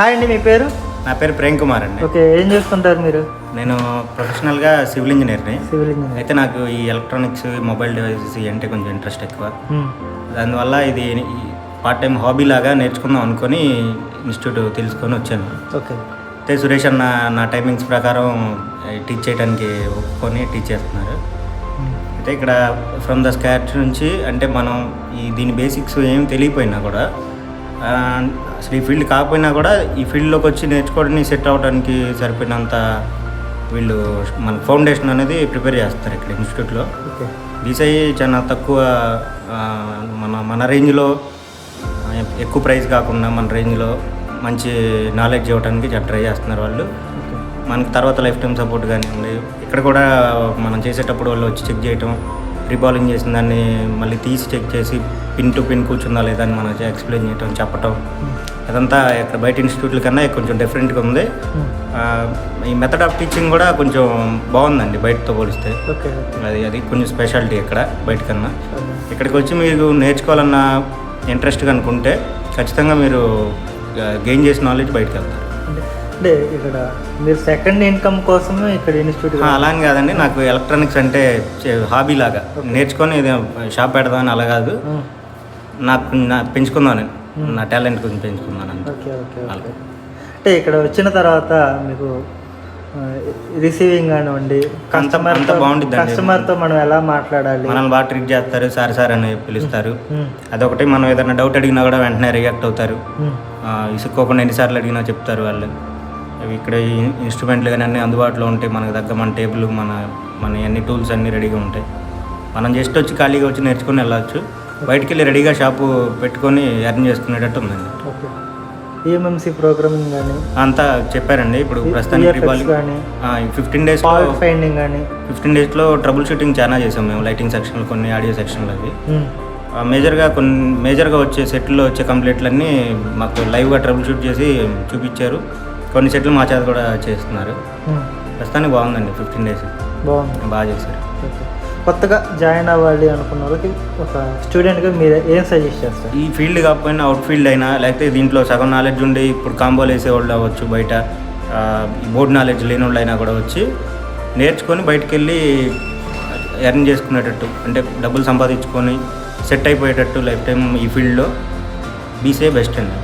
Hi అండి మీ పేరు? నా పేరు ప్రేమ్ కుమార్ అండి. ఓకే ఏం చేస్తుంటారు మీరు? నేను ప్రొఫెషనల్గా సివిల్ ఇంజనీర్ని. Civil engineer. అయితే నాకు ఈ ఎలక్ట్రానిక్స్ మొబైల్ డివైసెస్ అంటే కొంచెం ఇంట్రెస్ట్ ఎక్కువ. దానివల్ల ఇది పార్ట్ టైం హాబీ లాగా నేర్చుకుందాం అనుకొని ఇన్స్టిట్యూట్ తెలుసుకొని వచ్చాను. ఓకే. అయితే సురేష్ అన్న నా టైమింగ్స్ ప్రకారం టీచ్ చేయడానికి ఒప్పుకొని టీచ్ చేస్తున్నారు. అయితే ఇక్కడ ఫ్రమ్ ద స్క్రాచ్ నుంచి అంటే మనం ఈ దీని బేసిక్స్ ఏం తెలియపోయినా కూడా అసలు ఈ ఫీల్డ్ కాకపోయినా కూడా ఈ ఫీల్డ్లోకి వచ్చి నేర్చుకోవడానికి సెట్ అవ్వడానికి సరిపోయినంత వీళ్ళు మన ఫౌండేషన్ అనేది ప్రిపేర్ చేస్తారు ఇక్కడ ఇన్స్టిట్యూట్లో. డీసీ చాలా తక్కువ మన మన రేంజ్లో ఎక్కువ ప్రైస్ కాకుండా మన రేంజ్లో మంచి నాలెడ్జ్ ఇవ్వడానికి చాలా ట్రై చేస్తున్నారు వాళ్ళు. మనకి తర్వాత లైఫ్ టైం సపోర్ట్ కానివ్వండి ఇక్కడ కూడా మనం చేసేటప్పుడు వాళ్ళు వచ్చి చెక్ చేయటం రీబాలింగ్ చేసిన దాన్ని మళ్ళీ తీసి చెక్ చేసి పిన్ టు పిన్ కూర్చుందా లేదా అని మనకి ఎక్స్ప్లెయిన్ చేయటం చెప్పటం. అదంతా ఇక్కడ బయట ఇన్స్టిట్యూట్ల కన్నా కొంచెం డిఫరెంట్గా ఉంది. ఆ, ఈ మెథడ్ ఆఫ్ టీచింగ్ కూడా కొంచెం బాగుందండి బయటతో పోలిస్తే ఓకే అది అది కొంచెం స్పెషాలిటీ ఇక్కడ బయట కన్నా ఓకే. ఇక్కడికి వచ్చి మీరు నేర్చుకోవాలన్న ఇంట్రెస్ట్ అనుకుంటే ఖచ్చితంగా మీరు గెయిన్ చేసిన నాలెడ్జ్ బయటకు వెళ్తారు అంటే ఇక్కడ మీరు సెకండ్ ఇన్కమ్ కోసమే ఇక్కడ ఇన్స్టిట్యూట్ అలా కాదండి. నాకు ఎలక్ట్రానిక్స్ అంటే హాబీ లాగా. నేర్చుకొని ఇది షాప్ పెడదామని అలా కాదు. నాకు నా పెంచుకుందాను నా టాలెంట్ కొంచెం పెంచుకున్నాను ఓకే ఓకే అంటే ఇక్కడ వచ్చిన తర్వాత మీకు రిసీవింగ్ కానివ్వండి కస్టమర్ అంతా బాగుండిద్దండి. కస్టమర్తో మనం ఎలా మాట్లాడాలి? మనల్ని బాగా ట్రీట్ చేస్తారు సార్ సార్ అని పిలుస్తారు. అదొకటి మనం ఏదైనా డౌట్ అడిగినా కూడా వెంటనే రియాక్ట్ అవుతారు. ఇసుక్కోకుండా ఎన్నిసార్లు అడిగినా చెప్తారు వాళ్ళు. ఇక్కడ ఇన్స్ట్రుమెంట్లు కానీ అన్నీ అందుబాటులో ఉంటాయి మనకు దగ్గర మన టేబుల్ మన మన అన్ని టూల్స్ అన్నీ రెడీగా ఉంటాయి. మనం జస్ట్ వచ్చి ఖాళీగా వచ్చి నేర్చుకుని వెళ్ళచ్చు. బయటికి వెళ్ళి రెడీగా షాపు పెట్టుకొని ఎర్న్ చేసుకునేటట్టు ఉందండి. ఈఎంఎంసీ ప్రోగ్రామింగ్ కానీ అంతా చెప్పారండి. ఇప్పుడు ప్రస్తుతానికి రిబాలింగ్ కానీ ఫిఫ్టీన్ ఫాల్ట్ ఫైండింగ్ కానీ ఫిఫ్టీన్ డేస్లో ట్రబుల్ షూటింగ్ చాలా చేసాం మేము లైటింగ్ సెక్షన్లు కొన్ని ఆడియో సెక్షన్లు అవి. మేజర్గా కొన్ని మేజర్గా వచ్చే సెట్లో వచ్చే కంప్లైంట్లన్నీ మాకు లైవ్గా ట్రబుల్ షూట్ చేసి చూపించారు. కొన్ని సెట్లు మా చేత కూడా చేస్తున్నారు. ప్రస్తుతానికి బాగుందండి ఫిఫ్టీన్ డేస్. బాగుంది. బాగా చేశారు. కొత్తగా జాయిన్ అవ్వాలి అనుకున్న వాళ్ళకి ఒక స్టూడెంట్గా మీరు ఏం సజెస్ట్ చేస్తారు? ఈ ఫీల్డ్ కాకపోయినా అవుట్ ఫీల్డ్ అయినా లేకపోతే దీంట్లో సగం నాలెడ్జ్ ఉండి ఇప్పుడు కాంబోలు వేసేవాళ్ళు అవ్వచ్చు బయట బోర్డ్ నాలెడ్జ్ లేని వాళ్ళు అయినా కూడా వచ్చి నేర్చుకొని బయటికి వెళ్ళి ఎర్న్ చేసుకునేటట్టు అంటే డబ్బులు సంపాదించుకొని సెట్ అయిపోయేటట్టు లైఫ్ టైం ఈ ఫీల్డ్లో బీసీఏ బెస్ట్ అండి.